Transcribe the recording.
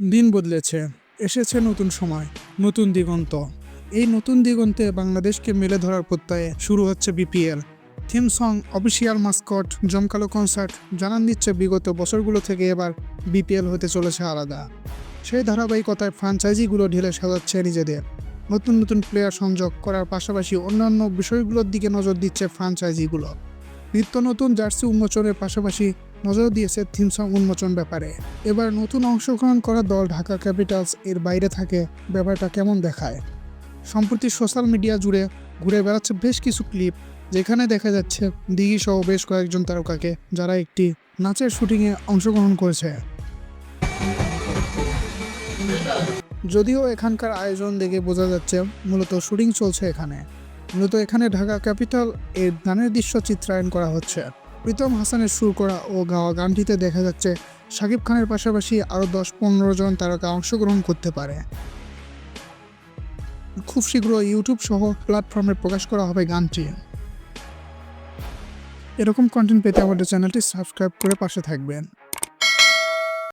দিন বদলেছে। এসেছে নতুন সময়, নতুন দিগন্ত। এই নতুন দিগন্তে বাংলাদেশকে মেলে ধরার প্রত্যয়ে শুরু হচ্ছে BPL. Theme song official mascot, জমকালো কনসার্ট, জানান দিচ্ছে বিগত বছরগুলো থেকে এবার বিপিএল হতে চলেছে আলাদা। সেই ধারাবাহিকতায় ফ্র্যাঞ্চাইজিগুলো ঢেলে সাজাচ্ছে নিজেদের। নতুন নতুন প্লেয়ার সংযোগ করার পাশাপাশি অন্যান্য বিষয়গুলোর দিকে নজর দিচ্ছে ফ্র্যাঞ্চাইজিগুলো নিত্য নতুন জার্সি উন্মোচনের পাশাপাশি নজর দিয়েছে থিম সং উন্মোচন ব্যাপারে। এবার নতুন অংশগ্রহণ করা দল ঢাকা ক্যাপিটালস এর বাইরে থাকে, ব্যাপারটা কেমন দেখায়? সম্প্রতি সোশ্যাল মিডিয়া জুড়ে ঘুরে বেড়াচ্ছে বেশ কিছু ক্লিপ, যেখানে দেখা যাচ্ছে দিঘি সহ বেশ কয়েকজন তারকাকে যারা একটি নাচের শুটিংয়ে অংশগ্রহণ করেছে। যদিও এখানকার আয়োজন দেখে বোঝা যাচ্ছে মূলত শুটিং চলছে এখানে। মূলত এখানে ঢাকা ক্যাপিটাল এর গানের দৃশ্য চিত্রায়ন করা হচ্ছে। প্রীতম হাসানের সুর করা ও গাওয়া গানটিতে দেখা যাচ্ছে শাকিব খানের পাশাপাশি আরও দশ পনেরো জন তারকা অংশগ্রহণ করতে পারে। খুব শীঘ্র ইউটিউব সহ প্ল্যাটফর্মে প্রকাশ করা হবে গানটি। এরকম কন্টেন্ট পেতে আমাদের চ্যানেলটি সাবস্ক্রাইব করে পাশে থাকবেন।